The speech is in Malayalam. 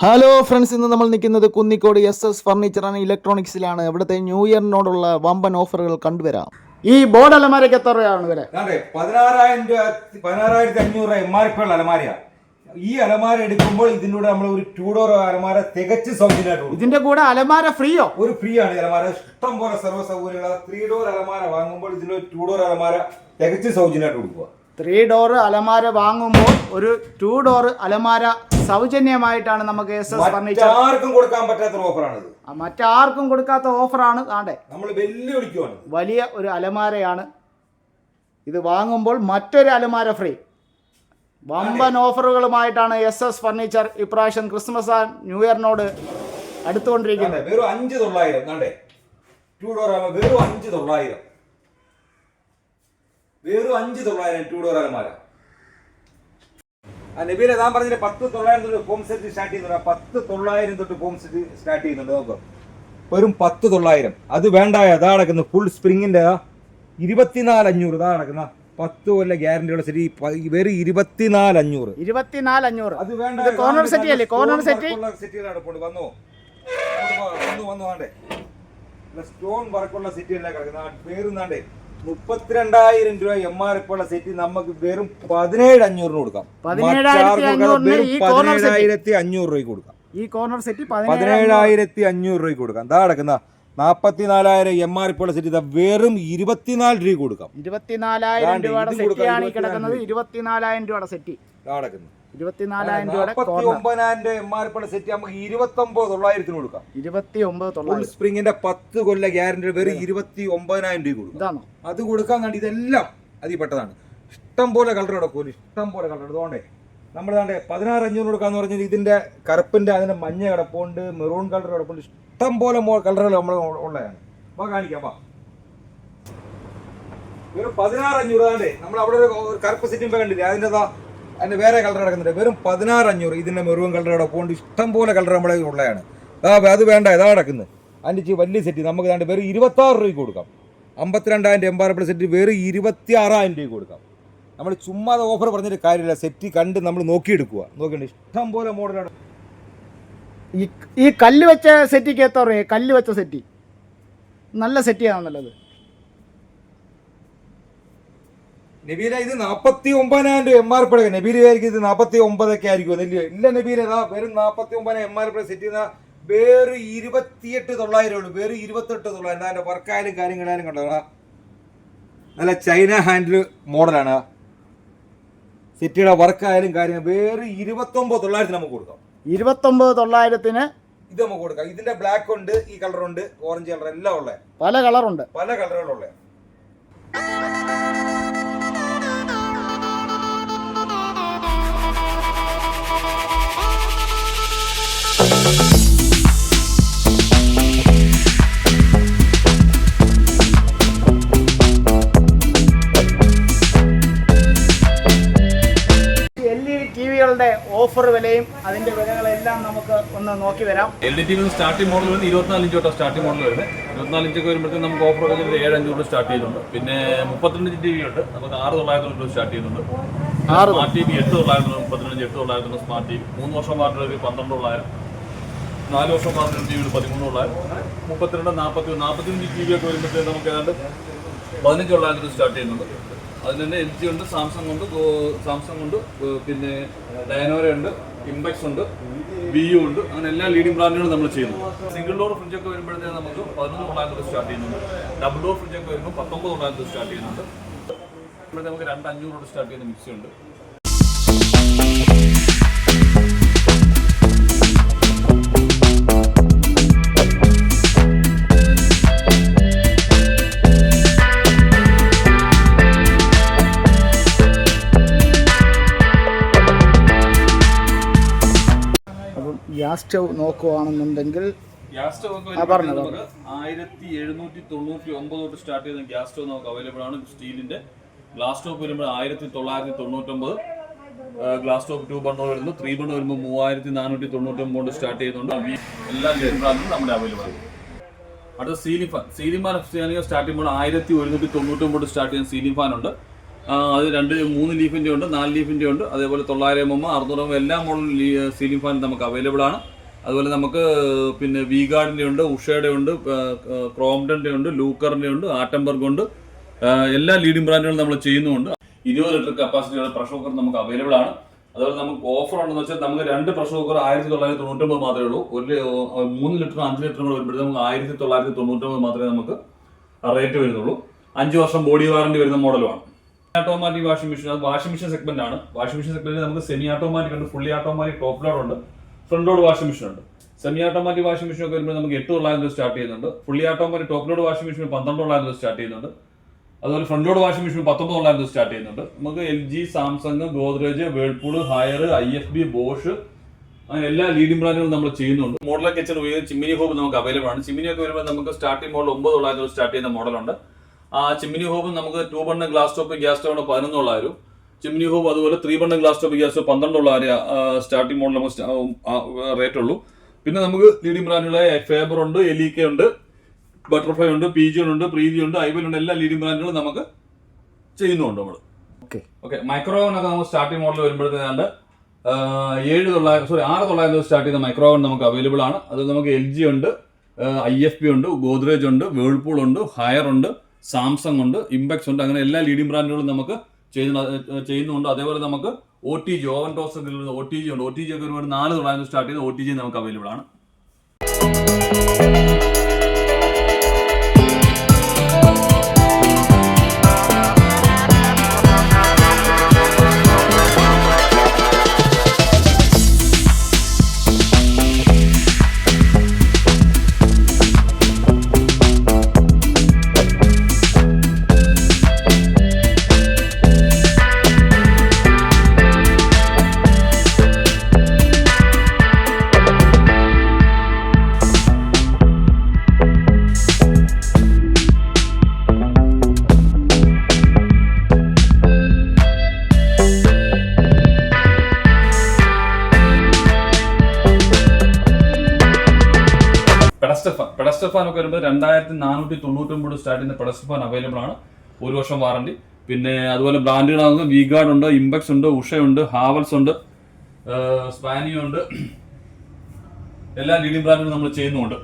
ഹലോ ഫ്രണ്ട്സ് ഇന്ന് നമ്മൾ നിൽക്കുന്നത് Kunnicode S S furniture and ഇലക്ട്രോണിക്സിലാണ് ഇവിടുത്തെ ന്യൂ ഇയറിനോടുള്ള വമ്പൻ ഓഫറുകൾ കണ്ടുവരാം. ഈ ബോർഡ് അലമാരയ്ക്ക് എത്ര രൂപയാണ് വില? അതെ പതിനാറായിരം രൂപ പതിനാറായിരത്തി അഞ്ഞൂറ് എം ആർ പിയുള്ള ഉള്ള അലമാരയാ. ഈ അലമാര എടുക്കുമ്പോൾ ഇതിലൂടെ നമ്മൾ ഒരു ടൂ ഡോർ അലമാര തികച്ച് സൗജന്യമായിട്ട് ഇതിന്റെ കൂടെ അലമാര ഫ്രീയോ? ഒരു ഫ്രീ ആണ് അലമാര. ഇഷ്ടം പോലെ സർവ സൗകര്യങ്ങൾ ത്രീ ഡോർ അലമാര വാങ്ങുമ്പോൾ ഇതിലൊരു ടൂ ഡോർ അലമാര തികച്ച് സൗജന്യമായിട്ട് കൊടുക്കുക ത്രീ ഡോർ അലമാര വാങ്ങുമ്പോൾ ഒരു ടു ഡോർ അലമാര സൗജന്യമായിട്ടാണ് നമുക്ക് എസ് എസ് ഫർണിച്ചർ മറ്റാർക്കും കൊടുക്കാൻ പറ്റാത്ത ഒരു ഓഫറാണിത് മറ്റാർക്കും കൊടുക്കാത്ത ഓഫറാണ് ആണ്ടെ? നമ്മൾ വെല്ലുവിളിക്കുവാണ്. വലിയ ഒരു അലമാരയാണ്. ഇത് വാങ്ങുമ്പോൾ മറ്റൊരു അലമാര ഫ്രീ വമ്പൻ ഓഫറുകളുമായിട്ടാണ് എസ് എസ് ഫർണിച്ചർ ഇപ്രാവശ്യം ക്രിസ്മസ് ആൻഡ് ന്യൂ ഇയറിനോട് അടുത്തുകൊണ്ടിരിക്കുന്നത്. വെറും അഞ്ച് തൊള്ളായിരം. ടൂ ഡോർ വെറും അഞ്ച് തൊള്ളായിരം. വെറും അഞ്ച് തൊള്ളായിരം ടൂ ഡോർ അലമാര ആ നബീലെ ഞാൻ പറഞ്ഞ പത്ത് തൊള്ളായിരം തൊട്ട് ഹോം സെറ്റ് സ്റ്റാർട്ട് ചെയ്യുന്നുണ്ട്. പത്ത് തൊള്ളായിരം തൊട്ട് ഹോം സെറ്റ് സ്റ്റാർട്ട് ചെയ്യുന്നുണ്ട്. നോക്കാം. വെറും പത്ത് തൊള്ളായിരം. അത് വേണ്ട അതാ ഫുൾ സ്പ്രിങ്ങിന്റെ ഇരുപത്തിനാല് അഞ്ഞൂറ് ഇതാ നടക്കുന്ന. പത്ത് കൊല്ല ഗ്യാരണ്ടിയുള്ള സെറ്റ് വെറും ഇരുപത്തിനാല് അഞ്ഞൂറ്. ഇരുപത്തിനാല് അഞ്ഞൂറ്. അത് വേണ്ട കോർണർ സെറ്റ് അല്ലേ? കോർണർ സെറ്റ് സെറ്റുകളാണ് വന്നു. വന്നു വന്നു വേണ്ടേ. സ്റ്റോൺ വർക്കുള്ള സെറ്റ് അല്ലേ കിടക്കുന്ന. പേരുന്നാണ്ടേ മുപ്പത്തിരണ്ടായിരം രൂപ എം ആർ പി ഉള്ള സെറ്റ് നമുക്ക് വെറും പതിനേഴ് അഞ്ഞൂറിന് കൊടുക്കാം പതിനേഴായിരത്തി അഞ്ഞൂറ് രൂപയ്ക്ക് കൊടുക്കാം. ഈ കോർണർ സെറ്റ് പതിനേഴ് പതിനേഴായിരത്തി അഞ്ഞൂറ് രൂപയ്ക്ക് കൊടുക്കാം. എന്താ കിടക്കുന്ന നാപ്പത്തിനാലായിരം എം ആർ പി ഉള്ള സെറ്റ് ഇതാ വെറും ഇരുപത്തിനാല് രൂപ കൊടുക്കാം. ഇരുപത്തിനാലായിരം രൂപയുടെ സെറ്റ് ആണ് ഈ കിടക്കുന്നത്. ഇരുപത്തിനാല്. ഇരുപത്തിനാലായിരം രൂപയുടെ സെറ്റ് കിടക്കുന്നത് ഇരുപത്തിനാലായിരം രൂപയുടെ ഒമ്പതിനായിരം രൂപ എം ആർ സെറ്റ് നമുക്ക് ഇരുപത്തി ഒമ്പത് തൊള്ളായിരത്തിന് കൊടുക്കാം. ഇരുപത്തി ഒമ്പത് ഫുൾ തൊള്ളായിരം. സ്പ്രിങ്ങിന്റെ പത്ത് കൊല്ല ഗ്യാരണ്ടി വെറും ഇരുപത്തി ഒമ്പതിനായിരം രൂപ കൊടുക്കും. ഇതാണോ? അത് കൊടുക്കാൻ കണ്ടി ഇതെല്ലാം അതിൽ പെട്ടതാണ് ഇഷ്ടം പോലെ കളർ കിടക്കൂല ഇഷ്ടം പോലെ കളർ അതുകൊണ്ടേ നമ്മൾ പതിനാറ് അഞ്ഞൂറ് കൊടുക്കാന്ന് പറഞ്ഞാൽ ഇതിന്റെ കറുപ്പിന്റെ അതിന്റെ മഞ്ഞ കിടപ്പുണ്ട് മെറൂൺ കളർ കിടപ്പുണ്ട് ഇഷ്ടം പോലെ കളറുകൾ നമ്മൾ ഉള്ളതാണ്. അപ്പൊ കാണിക്കാം വാ. പതിനാറ് അഞ്ഞൂറ് നമ്മൾ അവിടെ ഒരു ഒരു കറുപ്പ് സെറ്റിംഗ് കണ്ടില്ലേ അതിന്റെ ദാ അതിന്റെ വേറെ കളർ കിടക്കുന്നുണ്ട്. വെറും പതിനാറ് അഞ്ഞൂറ് ഇതിന്റെ മെറുവൻ കളർ പോകേണ്ട ഇഷ്ടം പോലെ കളർ നമ്മുടെ ഉള്ളതാണ്. ആ അത് വേണ്ട ഇതാ കിടക്കുന്നത് അതിന്റെ വലിയ സെറ്റ് നമുക്ക് താണ്ട് വെറും ഇരുപത്താറ് രൂപയ്ക്ക് കൊടുക്കാം. അമ്പത്തിരണ്ടായിരം എംബാറബിൾ സെറ്റ് വെറും ഇരുപത്തി ആറായിരം രൂപയ്ക്ക് കൊടുക്കാം. നമ്മൾ ചുമ്മാ ഓഫർ പറഞ്ഞിട്ട് കാര്യമില്ല. സെറ്റ് കണ്ട് നമ്മൾ നോക്കിയെടുക്കുക നോക്കിയുണ്ട് ഇഷ്ടം പോലെ മോഡലാണ് ഈ ഈ കല്ല് വെച്ച സെറ്റിക്ക് എത്ര കല്ല് വെച്ച സെറ്റി നല്ല സെറ്റിയാണ് നബീല ഇത് നാപ്പത്തി ഒമ്പതിനായിരം രൂപ എം ആർ പി നബീല വിചാരിക്കും ഇത് നാപ്പത്തി ഒമ്പതൊക്കെ ആയിരിക്കും. ഇല്ലയോ ഇല്ല നബീല ഇതാ വെറും നാപ്പത്തി ഒമ്പതിനായിരം എം ആർ പി സെറ്റ് ചെയ്യുന്ന വേറെ ഇരുപത്തിയെട്ട് തൊള്ളായിരം ഉള്ളൂ. വേറെ ഇരുപത്തെട്ട് തൊള്ളായിരം. അതിന്റെ വർക്കായാലും കാര്യങ്ങളായാലും കണ്ടോ? നല്ല ചൈന ഹാൻഡിൽ മോഡലാണ് സെറ്റിയുടെ വർക്കായാലും കാര്യം വേറെ ഇരുപത്തൊമ്പത് തൊള്ളായിരത്തിന് നമുക്ക് കൊടുക്കാം. ഇരുപത്തൊമ്പത് തൊള്ളായിരത്തിന് ഇത് നമുക്ക് കൊടുക്കാം. ഇതിന്റെ ബ്ലാക്ക് ഉണ്ട് ഈ കളറുണ്ട് ഓറഞ്ച് കളർ എല്ലാം ഉള്ളത് പല കളറുണ്ട് പല കളറുകളുള്ള ഓഫർ വിലയും അതിന്റെ വിലകളെല്ലാം നമുക്ക് ഒന്ന് നോക്കി വരാം. L D T V starting model വരുന്നത് ഇരുപത്തിനാല് ഇഞ്ച് തൊട്ടാണ് സ്റ്റാർട്ടിംഗ് മോഡൽ വരുന്നത്. ഇരുപത്തിനാല് ഇഞ്ചൊക്കെ വരുമ്പോഴത്തേക്കും നമുക്ക് ഓഫർ വരുന്നത് ഏഴ് അഞ്ഞൂറ് സ്റ്റാർട്ട് ചെയ്യുന്നുണ്ട്. പിന്നെ മുപ്പത്തിരണ്ട് ഇഞ്ച് ടി വി ഉണ്ട്. നമുക്ക് ആറ് തൊള്ളായിരത്തി രൂപ സ്റ്റാർട്ട് ചെയ്യുന്നുണ്ട്. ആറ് സ്മാർട്ട് ടി വി എട്ട് തൊള്ളായിരത്തി മുപ്പത്തിരണ്ട് എട്ട് തൊള്ളായിരത്തി സ്മാർട്ട് ടി വി മൂന്ന് വർഷം വാറണ്ടി ഒരു പന്ത്രണ്ട് തൊള്ളായിരം. നാല് വർഷം വാറണ്ടി ടി വി പതിമൂന്ന് തൊള്ളായിരം. മുപ്പത്തിരണ്ട് നാൽപ്പത്തി നാൽപ്പത്തി അഞ്ച് ടി വി ഒക്കെ വരുമ്പോഴത്തേക്കും നമുക്ക് ഏതാണ്ട് പതിനഞ്ച് തൊള്ളായിരത്തി രൂപ സ്റ്റാർട്ട് ചെയ്യുന്നുണ്ട്. അതിൽ തന്നെ എൽ ജി ഉണ്ട് സാംസങ് ഉണ്ട് സാംസങ് ഉണ്ട് പിന്നെ ഡയനോര ഉണ്ട് ഇമ്പെക്സ് ഉണ്ട് ബി യു ഉണ്ട് അങ്ങനെ എല്ലാ ലീഡിംഗ് ബ്രാൻഡുകളും നമ്മൾ ചെയ്യുന്നു സിംഗിൾ ഡോർ ഫ്രിഡ്ജ് ഒക്കെ വരുമ്പോഴത്തേക്ക് നമുക്ക് പതിനൊന്ന് തൊള്ളായിരത്തി സ്റ്റാർട്ട് ചെയ്യുന്നുണ്ട്. ഡബിൾ ഡോർ ഫ്രിഡ്ജ് ഒക്കെ വരുമ്പോൾ പത്തൊമ്പത് തൊള്ളായിരത്തി സ്റ്റാർട്ട് ചെയ്യുന്നുണ്ട്. നമുക്ക് രണ്ട് അഞ്ഞൂറോട് സ്റ്റാർട്ട് ചെയ്യുന്ന മിക്സി ഉണ്ട്. ഗ്യാസ് സ്റ്റവ് നോക്കുവാണെന്നുണ്ടെങ്കിൽ ഗ്യാസ് സ്റ്റവ് ഒക്കെ ആയിരത്തി എഴുന്നൂറ്റി തൊണ്ണൂറ്റി ഒമ്പത് തൊട്ട് സ്റ്റാർട്ട് ചെയ്യുന്ന ഗ്യാസ് സ്റ്റവ് നമുക്ക് അവൈലബിൾ ആണ് സ്റ്റീലിന്റെ. ഗ്ലാസ് ടോപ്പ് വരുമ്പോൾ ആയിരത്തി തൊള്ളായിരത്തി തൊണ്ണൂറ്റൊമ്പത് ഗ്ലാസ് ടോപ്പ് ടു ബണ്ണോ വരുമ്പോൾ ത്രീ ബണ്ണോ വരുമ്പോൾ മൂവായിരത്തി നാനൂറ്റി തൊണ്ണൂറ്റൊമ്പത് കൊണ്ട് സ്റ്റാർട്ട് ചെയ്യുന്നുണ്ട്. എല്ലാ ബ്രാൻഡും നമ്മുടെ അവൈലബിൾ ആണ് അടുത്ത ceiling fan. Ceiling fan start ചെയ്യുമ്പോൾ ആയിരത്തി ഒരുന്നൂറ്റി തൊണ്ണൂറ്റൊമ്പത് സ്റ്റാർട്ട് ചെയ്യുന്ന സീലിംഗ് ഫാൻ ഉണ്ട് അത് രണ്ട് മൂന്ന് ലീഫിന്റെ ഉണ്ട് നാല് ലീഫിന്റെ ഉണ്ട്. അതേപോലെ തൊള്ളായിരം എം എം അറുന്നൂറ് എം എല്ലാ മോഡൽ സീലിംഗ് ഫാൻ നമുക്ക് അവൈലബിൾ ആണ്. അതുപോലെ നമുക്ക് പിന്നെ വി ഗാർഡിന്റെ ഉണ്ട് ഉഷയുടെ ഉണ്ട് ക്രോംഡന്റെ ഉണ്ട് ലൂക്കറിന്റെ ഉണ്ട് ആറ്റംബർഗ് ഉണ്ട്. എല്ലാ ലീഡിംഗ് ബ്രാൻഡുകളും നമ്മൾ ചെയ്യുന്നുണ്ട് ഇരുപത് ലിറ്റർ കപ്പാസിറ്റിയുള്ള പ്രഷർ കുക്കർ നമുക്ക് അവൈലബിൾ ആണ്. അതുപോലെ നമുക്ക് ഓഫർ ഉണ്ടെന്ന് വെച്ചാൽ നമുക്ക് രണ്ട് പ്രഷർ കുക്കർ ആയിരത്തി തൊള്ളായിരത്തി തൊണ്ണൂറ്റൊമ്പത് മാത്രമേ ഉള്ളൂ. ഒരു മൂന്ന് ലിറ്ററും അഞ്ച് ലിറ്ററും കൂടെ വരുമ്പോഴത്തേക്ക് നമുക്ക് ആയിരത്തി തൊള്ളായിരത്തി തൊണ്ണൂറ്റൊമ്പത് മാത്രമേ നമുക്ക് റേറ്റ് വരുന്നുള്ളൂ. അഞ്ച് വർഷം ബോഡി വാറണ്ടി വരുന്ന മോഡലുമാണ് ഓട്ടോമാറ്റിക് വാഷിംഗ് മെഷീൻ അത് വാഷിംഗ് മെഷീൻ സെഗ്മെന്റ് ആണ്. വാഷിംഗ് മെഷീൻ സെഗ്മെന്റിൽ നമുക്ക് സെമി ഓട്ടോമാറ്റിക് ഉണ്ട് ഫുള്ളി ഓട്ടോമാറ്റിക് ടോപ്പ് ലോഡ് ഉണ്ട് ഫ്രണ്ട് ലോഡ് വാഷിംഗ് മെഷീൻ ഉണ്ട്. സെമി ഓട്ടോമാറ്റിക് വാഷിംഗ് മെഷീൻ ഒക്കെ വരുമ്പോൾ നമുക്ക് എട്ട് തൊള്ളായിരം രൂപ സ്റ്റാർട്ട് ചെയ്യുന്നുണ്ട്. Fully automatic top load washing machine പന്ത്രണ്ട് തൊള്ളായിരം രൂപ സ്റ്റാർട്ട് ചെയ്യുന്നുണ്ട്. അതുപോലെ ഫ്രണ്ട് ലോഡ് വാഷിംഗ് മെഷീൻ പത്തൊമ്പത് തൊള്ളായിരം രൂപ സ്റ്റാർട്ട് ചെയ്യുന്നുണ്ട്. നമുക്ക് L G Samsung Godrej Whirlpool Haier I F B Bosch അങ്ങനെ എല്ലാ ലീഡിംഗ് ബ്രാൻഡുകളും നമ്മൾ ചെയ്യുന്നുണ്ട്. മോഡലർ കിച്ചൺ ഉപയോഗിച്ച് ചിമ്മിനി ഹോബ് നമുക്ക് അവൈലബിൾ ആണ്. ചിമ്മിനി ഒക്കെ വരുമ്പോൾ നമുക്ക് സ്റ്റാർട്ടിംഗ് മോഡൽ ഒമ്പത് തൊള്ളായിരം രൂപ സ്റ്റാർട്ട് ചെയ്യുന്ന മോഡലുണ്ട് ആ ചിമ്മിനി ഹോബ് നമുക്ക് two burner glass top gas stove പതിനൊന്ന് തൊള്ളായിരം ചിമ്മിനി ഹോബ് അതുപോലെ three burner glass top gas stove പന്ത്രണ്ട് തൊള്ളായിരം സ്റ്റാർട്ടിംഗ് മോഡൽ നമുക്ക് റേറ്റ് ഉള്ളൂ. പിന്നെ നമുക്ക് ലീഡിംഗ് ബ്രാൻഡുകളായ ഫേബർ ഉണ്ട് എലിക്ക ഉണ്ട് ബട്ടർഫ്ലൈ ഉണ്ട് പി ജി ഉണ്ട് പ്രീതി ഉണ്ട് ഐബൽ ഉണ്ട് എല്ലാ ലീഡിംഗ് ബ്രാൻഡുകളും നമുക്ക് ചെയ്യുന്നുണ്ട് നമ്മൾ ഓക്കെ ഓക്കെ മൈക്രോവൻ ഒക്കെ നമുക്ക് സ്റ്റാർട്ടിംഗ് മോഡൽ വരുമ്പോഴത്തേക്കാണ്ട് ഏഴ് തൊള്ളായിരം സോറി ആറ് തൊള്ളായിരം രൂപ സ്റ്റാർട്ട് ചെയ്ത മൈക്രോവൻ നമുക്ക് അവൈലബിൾ ആണ്. അത് നമുക്ക് എൽ ജി ഉണ്ട് ഐ എഫ് പി ഉണ്ട് ഗോദ്രേജ് ഉണ്ട് വേൾപൂൾ ഉണ്ട് ഹയർ ഉണ്ട് സാംസങ് ഉണ്ട് ഇമ്പെക്സ് ഉണ്ട് അങ്ങനെ എല്ലാ ലീഡിംഗ് ബ്രാൻഡുകളും നമുക്ക് ചെയ്യുന്ന ചെയ്യുന്നുണ്ട്. അതേപോലെ നമുക്ക് O T G oven toss O T G ഉണ്ട്. ഒ ടി ജി ഒക്കെ ഒരുപാട് നാല് തൊള്ളായിരം സ്റ്റാർട്ട് ചെയ്ത് ഒ ടി ജി നമുക്ക് അവൈലബിൾ ആണ്. പെഡസ്റ്റർ ഫാൻ ഒക്കെ വരുമ്പോൾ രണ്ടായിരത്തി നാനൂറ്റി തൊണ്ണൂറ്റൊമ്പത് സ്റ്റാർട്ട് ചെയ്യുന്ന പെഡസ്റ്റഫാൻ അവൈലബിൾ ആണ്. ഒരു വർഷം വാറണ്ടി പിന്നെ അതുപോലെ ബ്രാൻഡുകളാകുന്നത് വി ഗാർഡ് ഉണ്ട് ഇമ്പെക്സ് ഉണ്ട് ഉഷയുണ്ട് ഹാവൽസ് ഉണ്ട് സ്പാനിയുണ്ട് എല്ലാ ലീഡിംഗ് ബ്രാൻഡുകളും നമ്മൾ ചെയ്യുന്നുണ്ട്.